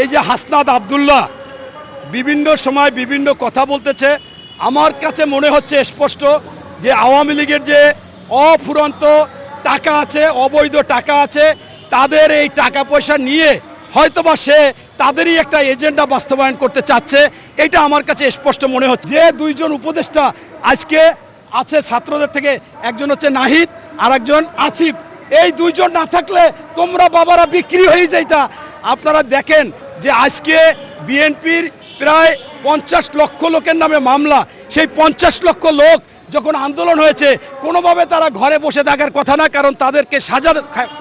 এই যে হাসনাদ আবদুল্লাহ বিভিন্ন সময় বিভিন্ন কথা বলতেছে, আমার কাছে মনে হচ্ছে স্পষ্ট যে আওয়ামী লীগের যে অফুরন্ত টাকা আছে, অবৈধ টাকা আছে, তাদের এই টাকা পয়সা নিয়ে হয়তোবা সে তাদেরই একটা এজেন্ডা বাস্তবায়ন করতে চাচ্ছে, এটা আমার কাছে স্পষ্ট মনে হচ্ছে। যে দুইজন উপদেষ্টা আজকে আছে ছাত্রদের থেকে, একজন হচ্ছে নাহিদ আর একজন আসিফ, এই দুইজন না থাকলে তোমরা বাবারা বিক্রি হয়ে যাইতা। আপনারা দেখেন যে আজকে বিএনপির প্রায় পঞ্চাশ লক্ষ লোকের নামে মামলা, সেই পঞ্চাশ লক্ষ লোক যখন আন্দোলন হয়েছে, কোনোভাবে তারা ঘরে বসে থাকার কথা না, কারণ তাদেরকে সাজা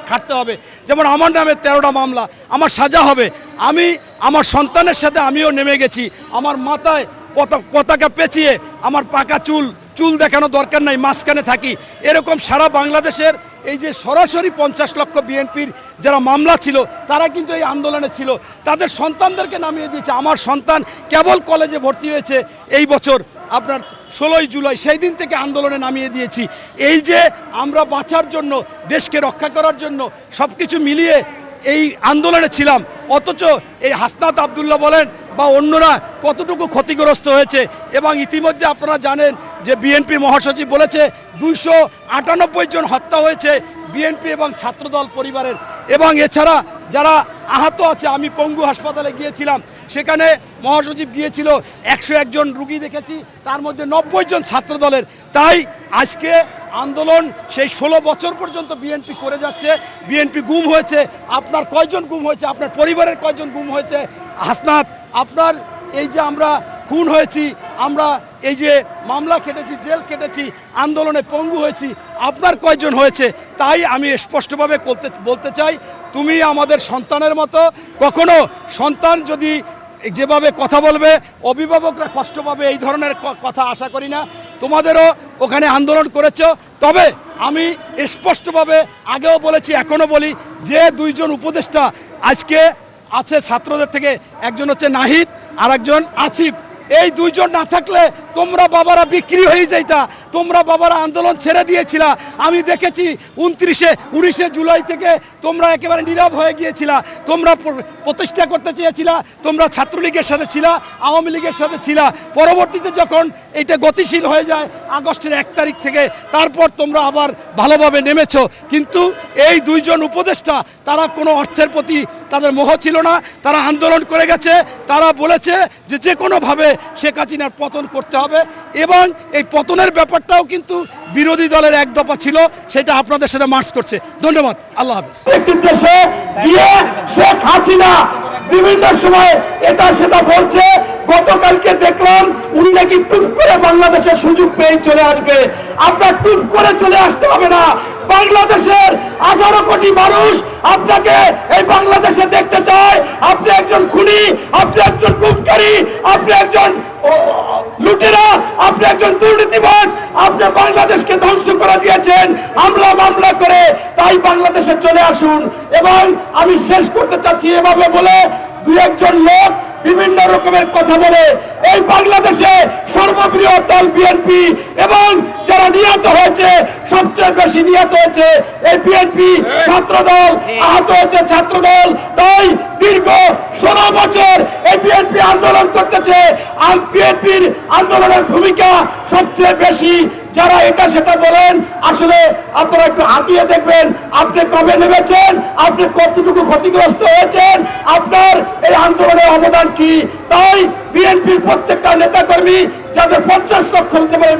খাটতে হবে। যেমন আমার নামে তেরোটা মামলা, আমার সাজা হবে। আমি আমার সন্তানের সাথে আমিও নেমে গেছি। আমার মাথায় পতা- পতাকা পেঁচিয়ে আমার পাকা চুল চুল দেখানো দরকার নাই, মাঝখানে থাকি। এরকম সারা বাংলাদেশের এই যে সরাসরি পঞ্চাশ লক্ষ বিএনপির যারা মামলা ছিল, তারা কিন্তু এই আন্দোলনে ছিল। তাদের সন্তানদেরকে নামিয়ে দিয়েছে। আমার সন্তান কেবল কলেজে ভর্তি হয়েছে এই বছর। আপনার ষোলোই জুলাই, সেই দিন থেকে আন্দোলনে নামিয়ে দিয়েছি। এই যে আমরা বাঁচার জন্য, দেশকে রক্ষা করার জন্য সব কিছু মিলিয়ে এই আন্দোলনে ছিলাম। অথচ এই হাসনাত আবদুল্লাহ বলেন বা অন্যরা কতটুকু ক্ষতিগ্রস্ত হয়েছে এবং ইতিমধ্যে আপনারা জানেন যে বিএনপি মহাসচিব বলেছে দুইশো আটানব্বই জন হত্যা হয়েছে বিএনপি এবং ছাত্রদল পরিবারের। এবং এছাড়া যারা আহত আছে, আমি পঙ্গু হাসপাতালে গিয়েছিলাম। সেখানে মহাসচিব গিয়েছিল, একশো একজন রুগী দেখেছি, তার মধ্যে নব্বই জন ছাত্রদলের। তাই আজকে আন্দোলন সেই ষোলো বছর পর্যন্ত বিএনপি করে যাচ্ছে, বিএনপি গুম হয়েছে, আপনার কয়জন গুম হয়েছে, আপনার পরিবারের কয়জন গুম হয়েছে? হাসনাত, আপনার এই যে আমরা খুন হয়েছি, আমরা এই যে মামলা কেটেছি, জেল কেটেছি, আন্দোলনে পঙ্গু হয়েছি, আপনার কয়জন হয়েছে? তাই আমি স্পষ্টভাবে বলতে বলতে চাই, তুমি আমাদের সন্তানের মতো, কখনো সন্তান যদি যেভাবে কথা বলবে, অভিভাবকরা কষ্ট পাবে এই ধরনের কথা আশা করি না। তোমাদেরও ওখানে আন্দোলন করেছ। তবে আমি স্পষ্টভাবে আগেও বলেছি, এখনও বলি যে দুইজন উপদেষ্টা আজকে আছে ছাত্রদের থেকে, একজন হচ্ছে নাহিদ আর একজন আসিফ। এই দুইজন না থাকলে তোমরা বাবারা বিক্রি হয়ে যাইতা। তোমরা বাবারা আন্দোলন ছেড়ে দিয়েছিলা। আমি দেখেছি উনত্রিশে, উনিশে জুলাই থেকে তোমরা একেবারে নীরব হয়ে গিয়েছিলা। তোমরা প্রতিষ্ঠা করতে চেয়েছিলা, তোমরা ছাত্রলীগের সাথে ছিলা, আওয়ামী লীগের সাথে ছিলা। পরবর্তীতে যখন এটা গতিশীল হয়ে যায়, আগস্টের এক তারিখ থেকে, তারপর তোমরা আবার ভালোভাবে নেমেছো। কিন্তু এই দুইজন উপদেষ্টা, তারা কোনো অর্থের প্রতি তাদের মোহ ছিল না। তারা আন্দোলন করে গেছে, তারা বলেছে যে যে কোনোভাবে শেখ হাসিনার পতন করতে হবে। এবং এই পতনের ব্যাপারটাও কিন্তু বিরোধী দলের এক দফা ছিল, সেটা আপনাদের সাথে মার্চ করছে। ধন্যবাদ, আল্লাহ হাফিজ। বিভিন্ন সময় এটা সেটা বলছে, গতকালকে দেখলাম উনি নাকি টুপ করে বাংলাদেশের সুযোগ পেয়ে চলে আসবে। আপনার টুপ করে চলে আসতে হবে না। বাংলাদেশের আঠারো কোটি মানুষ আপনাকে এই বাংলাদেশে দেখতে চায়। আপনি একজন খুনি, আপনি একজন গুমকারী, আপনি একজন করে দিয়েছেন হামলা মামলা করে, তাই বাংলাদেশে চলে আসুন। এবং আমি শেষ করতে চাচ্ছি এভাবে বলে দুই একজন লোক বিভিন্ন রকমের কথা বলে, এই বাংলাদেশে সর্ববৃহৎ দল বিএনপি এবং যারা নিহত হয়েছে, সবচেয়ে বেশি নিহত হয়েছে এই বিএনপি ছাত্র দল আহত হয়েছে ছাত্র দল তাই দীর্ঘ ষোলো বছর এই বিএনপি আন্দোলন করতেছে। বিএনপির আন্দোলনের ভূমিকা সবচেয়ে বেশি। যারা এটা সেটা বলেন, আসলে আপনারা একটু হাতিয়ে দেখবেন, আপনি কবে নেমেছেন, আপনি কতটুকু ক্ষতিগ্রস্ত হয়েছেন, আপনার এই আন্দোলনের অবদান কি? তাই বিএনপির প্রত্যেকটা নেতাকর্মী, যাদের পঞ্চাশ লক্ষ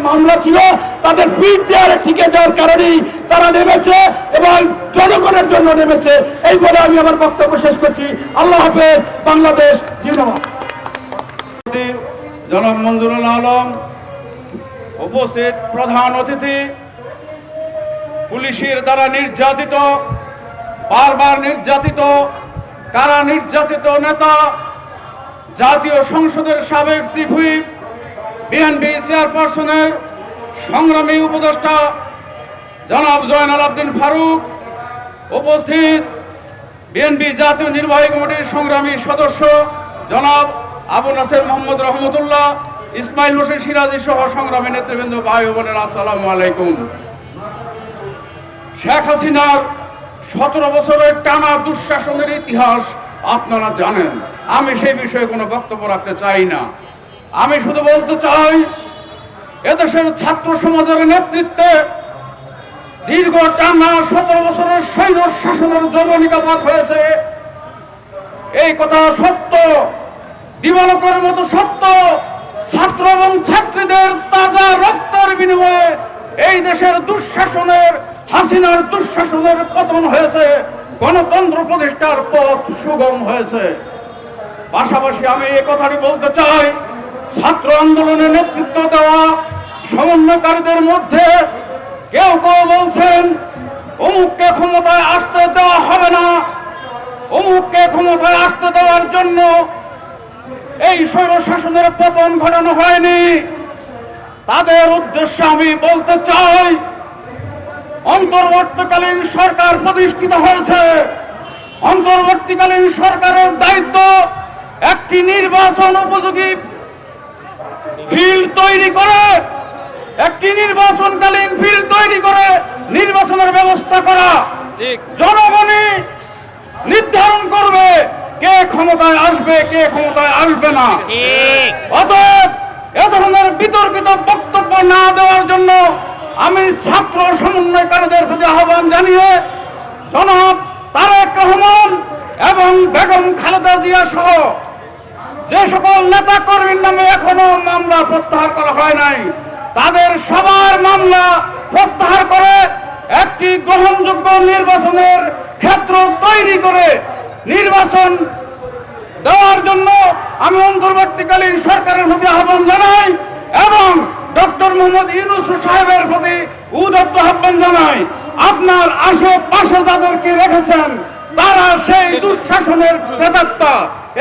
মামলা ছিল, তাদের পিঠ দেওয়ারে ঠিকে যাওয়ার কারণেই তারা নেমেছে এবং জনগণের জন্য নেমেছে। এই বলে আমি আমার বক্তব্য শেষ করছি। আল্লাহ হাফেজ, বাংলাদেশ জিন্দাবাদ। জনাব মঞ্জুরুল আলম উপস্থিত প্রধান অতিথি, পুলিশের দ্বারা নির্যাতিত, বারবার নির্যাতিত, কারা নির্যাতিত নেতা, জাতীয় সংসদের সাবেক চিফ হুইপ বিএনপি চেয়ারপারসনের সংগ্রামী উপদেষ্টা জনাব জয়নাল আবদিন ফারুক উপস্থিত বিএনপি জাতীয় নির্বাহী কমিটির সংগ্রামী সদস্য জনাব আবু নাসের মোহাম্মদ রহমতুল্লাহ, ইসমাইল হোসেন সিরাজি সহ সংগ্রামী নেতৃবৃন্দ ভাই বোনেরা, আসসালামু আলাইকুম। শেখ হাসিনার সতেরো বছরের টানা দুঃশাসনের ইতিহাস আপনারা জানেন। আমি সেই বিষয়ে কোনো বক্তব্য রাখতে চাই না। আমি শুধু বলতে চাই, এদেশের ছাত্র সমাজের নেতৃত্বে দীর্ঘ টানা সতেরো বছরের সৈন্য শাসনের জবনিকাপাত হয়েছে। এই কথা সত্য। দিবালকের মতো সত্য ছাত্র এবং ছাত্রীদের তাজা রক্তের বিনিময়ে এই দেশের দুঃশাসনের, হাসিনার দুঃশাসনের পতন হয়েছে। গণতন্ত্র প্রতিষ্ঠার পথ সুগম হয়েছে। পাশাপাশি আমি এই কথাটি বলতে চাই, ছাত্র আন্দোলনে নেতৃত্ব দেওয়া সমন্বয়কারীদের মধ্যে কেউ কেউ বলছেন, অমুককে ক্ষমতায় আসতে দেওয়া হবে না। অমুককে ক্ষমতায় আসতে দেওয়ার জন্য এই স্বৈর শাসনের পতন ঘটানো হয়নি। তাদের উদ্দেশ্যে আমি বলতে চাই অন্তর্বর্তীকালীন সরকার প্রতিষ্ঠিত হয়েছে। অন্তর্বর্তীকালীন সরকারের দায়িত্ব একটি নির্বাচন উপযোগী ফিল্ড তৈরি করে একটি নির্বাচনকালীন ফিল্ড তৈরি করে নির্বাচনের ব্যবস্থা করা। জনগণই নির্ধারণ করবে কে ক্ষমতায় আসবে কে ক্ষমতায় আসবে না? অতএব এ ধরনের বিতর্কিত বক্তব্য না দেওয়ার জন্য আমি ছাত্র সমন্বয়কারীদের প্রতি আহ্বান জানিয়ে জনাব তারেক রহমান এবং বেগম খালেদা জিয়া সহ যে সকল নেতা কর্মীর নামে এখনও মামলা প্রত্যাহার করা হয় নাই তাদের সবার মামলা প্রত্যাহার করে একটি গ্রহণযোগ্য নির্বাচনের ক্ষেত্র তৈরি করে নির্বাচন দেওয়ার জন্য আমি অন্তর্বর্তীকালীন সরকারের প্রতি আহ্বান জানাই এবং ডক্টর মোহাম্মদ ইউনুস সাহেবের প্রতি উদত্ত আহ্বান জানাই। আপনার আশেপাশে যাদেরকে রেখেছেন, তারা সেই দুঃশাসনের প্রেতাত্মা।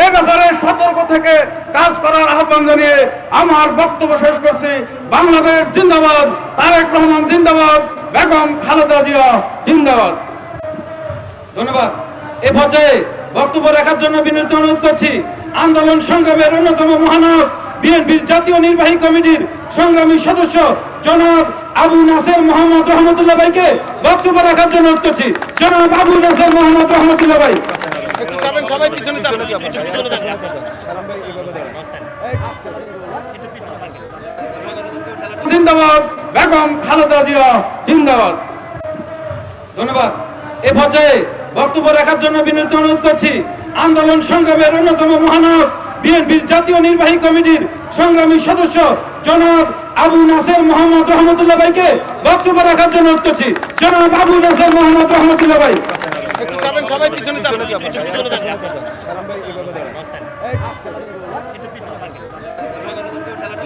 এ ব্যাপারে সতর্ক থেকে কাজ করার আহ্বান জানিয়ে আমার বক্তব্য শেষ করছি। বাংলাদেশ জিন্দাবাদ, তারেক রহমান জিন্দাবাদ, বেগম খালেদা জিয়া জিন্দাবাদ। ধন্যবাদ। এ পর্যায়ে বক্তব্য রাখার জন্য বিনীত অনুরোধ করছি। আন্দোলন সংগ্রামের অন্যতম মহানায়ক বিএনপির জাতীয় নির্বাহী কমিটির সংগ্রামী সদস্য জনাব আবু নাসের মোহাম্মদ রহমতুল্লাহ ভাইকে বক্তব্য রাখার জন্য অনুরোধ করছি। জনাব আবু নাসের মোহাম্মদ রহমতুল্লাহ ভাই। জিন্দাবাদ বেগম খালেদা জিয়া জিন্দাবাদ। ধন্যবাদ। এ পর্যায়ে বক্তব্য রাখার জন্য বিনীত অনুরোধ করছি আন্দোলন সংগ্রামের অন্যতম মহানায়ক বিএনপির জাতীয় নির্বাহী কমিটির সংগ্রামী সদস্য জনাব আবু নাসের মোহাম্মদ রহমতুল্লাহ ভাইকে বক্তব্য রাখার জন্য অনুরোধ করছি। জনাব আবু নাসের মোহাম্মদ রহমতুল্লাহ ভাই।